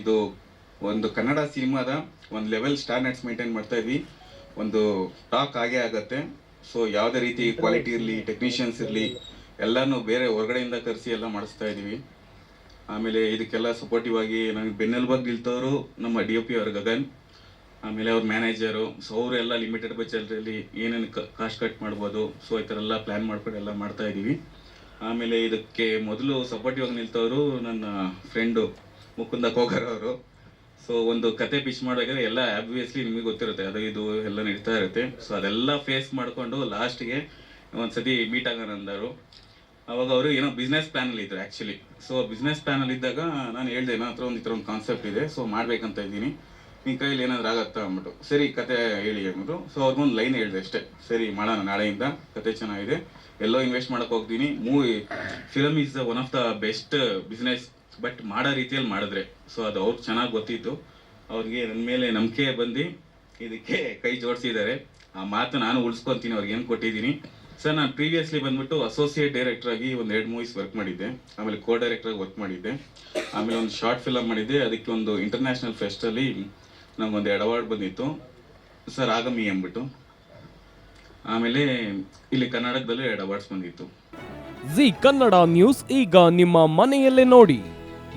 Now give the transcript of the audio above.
ಇದು ಒಂದು ಕನ್ನಡ ಸಿನಿಮಾದ ಒಂದು ಲೆವೆಲ್ ಸ್ಟ್ಯಾಂಡರ್ಡ್ಸ್ ಮೇಂಟೈನ್ ಮಾಡ್ತಾ ಇದ್ವಿ. ಒಂದು ಟಾಕ್ ಆಗೇ ಆಗತ್ತೆ. ಸೊ ಯಾವುದೇ ರೀತಿ ಕ್ವಾಲಿಟಿ ಇರಲಿ ಟೆಕ್ನಿಷಿಯನ್ಸ್ ಇರಲಿ ಎಲ್ಲಾನು ಬೇರೆ ಹೊರಗಡೆಯಿಂದ ಕರೆಸಿ ಎಲ್ಲ ಮಾಡಿಸ್ತಾ ಇದ್ದೀವಿ ಆಮೇಲೆ ಇದಕ್ಕೆಲ್ಲ ಸಪೋರ್ಟಿವ್ ಆಗಿ ನನಗೆ ಬೆನ್ನೆಲುಬಾಗಿ ನಿಲ್ತವರು ನಮ್ಮ ಡಿ ಒ ಪಿ ಅವ್ರ ಗಗನ್. ಆಮೇಲೆ ಅವ್ರ ಮ್ಯಾನೇಜರು ಸೊ ಅವರೆಲ್ಲ ಲಿಮಿಟೆಡ್ ಬಜೆಟಲ್ಲಿ ಏನೇನು ಕಾಸ್ಟ್ ಕಟ್ ಮಾಡ್ಬೋದು. ಸೊ ಈ ಥರ ಎಲ್ಲ ಪ್ಲ್ಯಾನ್ ಮಾಡ್ಕೊಂಡು ಎಲ್ಲ ಮಾಡ್ತಾ ಇದ್ದೀವಿ ಆಮೇಲೆ ಇದಕ್ಕೆ ಮೊದಲು ಸಪೋರ್ಟಿವ್ ಆಗಿ ನಿಲ್ತವರು ನನ್ನ ಫ್ರೆಂಡು ಮುಕುಂದ ಕೋಕರ್ ಅವರು. ಸೊ ಒಂದು ಕತೆ ಪಿಚ್ ಮಾಡಬೇಕಾದ್ರೆ ಎಲ್ಲ ಆಬ್ವಿಯಸ್ಲಿ ನಿಮಗೆ ಗೊತ್ತಿರುತ್ತೆ. ಅದು ಇದು ಎಲ್ಲ ನಡೀತಾ ಇರುತ್ತೆ. ಸೊ ಅದೆಲ್ಲ ಫೇಸ್ ಮಾಡಿಕೊಂಡು ಲಾಸ್ಟ್ಗೆ ಒಂದ್ಸತಿ ಮೀಟ್ ಆಗೋಣ ಅಂದರು. ಅವಾಗ ಅವರು ಏನೋ ಬಿಸ್ನೆಸ್ ಪ್ಲಾನಲ್ಲಿ ಇದ್ರು ಆ್ಯಕ್ಚುಲಿ ಸೊ ಬಿಸ್ನೆಸ್ ಪ್ಲಾನಲ್ಲಿ ಇದ್ದಾಗ ನಾನು ಹೇಳ್ದೆ ನನ್ನ ಹತ್ರ ಒಂದು ಈ ಥರ ಒಂದು ಕಾನ್ಸೆಪ್ಟ್ ಇದೆ. ಸೊ ಮಾಡ್ಬೇಕಂತ ಇದ್ದೀನಿ. ನಿನ್ನ ಕೈಯಲ್ಲಿ ಏನಾದ್ರು ಆಗತ್ತಾ? ಅಂದ್ಬಿಟ್ಟು. ಸರಿ, ಕತೆ ಹೇಳಿ ಅಂದ್ಬಿಟ್ಟು. ಸೊ ಅವ್ರಿಗೊಂದು ಲೈನ್ ಹೇಳಿದೆ ಅಷ್ಟೇ. ಸರಿ, ಮಾಡೋಣ. ನಾಳೆಯಿಂದ ಕತೆ ಚೆನ್ನಾಗಿದೆ. ಎಲ್ಲೋ ಇನ್ವೆಸ್ಟ್ ಮಾಡಕ್ ಹೋಗ್ತೀನಿ. Movie film is one of the best business but ಮಾಡೋ ರೀತಿಯಲ್ಲಿ ಮಾಡಿದ್ರೆ. ಸೊ ಅದು ಅವ್ರಿಗೆ ಚೆನ್ನಾಗಿ ಗೊತ್ತಿತ್ತು. ಅವ್ರಿಗೆ ನನ್ನ ಮೇಲೆ ನಂಬಿಕೆ ಬಂದು ಇದಕ್ಕೆ ಕೈ ಜೋಡಿಸಿದ್ದಾರೆ. ಆ ಮಾತು ನಾನು ಉಳಿಸ್ಕೊತೀನಿ, ಅವ್ರಿಗೆ ಏನು ಕೊಟ್ಟಿದ್ದೀನಿ. ಸರ್ ನಾನು ಪ್ರೀವಿಯಸ್ಲಿ ಬಂದ್ಬಿಟ್ಟು ಅಸೋಸಿಯೇಟ್ ಡೈರೆಕ್ಟರ್ ಆಗಿ ಒಂದು ಎರಡು ಮೂವೀಸ್ ವರ್ಕ್ ಮಾಡಿದ್ದೆ. ಆಮೇಲೆ ಕೋ ಡೈರೆಕ್ಟರ್ ಆಗಿ ವರ್ಕ್ ಮಾಡಿದ್ದೆ. ಆಮೇಲೆ ಒಂದು ಶಾರ್ಟ್ ಫಿಲಮ್ ಮಾಡಿದ್ದೆ. ಅದಕ್ಕೆ ಒಂದು ಇಂಟರ್ನ್ಯಾಷನಲ್ ಫೆಸ್ಟಲ್ಲಿ ನಮಗೊಂದು ಎರಡು ಅವಾರ್ಡ್ ಬಂದಿತ್ತು. ಸರ್ ಆಗಮಿ ಅಂದ್ಬಿಟ್ಟು. ಆಮೇಲೆ ಇಲ್ಲಿ ಕರ್ನಾಟಕದಲ್ಲೂ ಎರಡು ಅವಾರ್ಡ್ಸ್ ಬಂದಿತ್ತು. ಜಿ ಕನ್ನಡ ನ್ಯೂಸ್ ಈಗ ನಿಮ್ಮ ಮನೆಯಲ್ಲೇ ನೋಡಿ.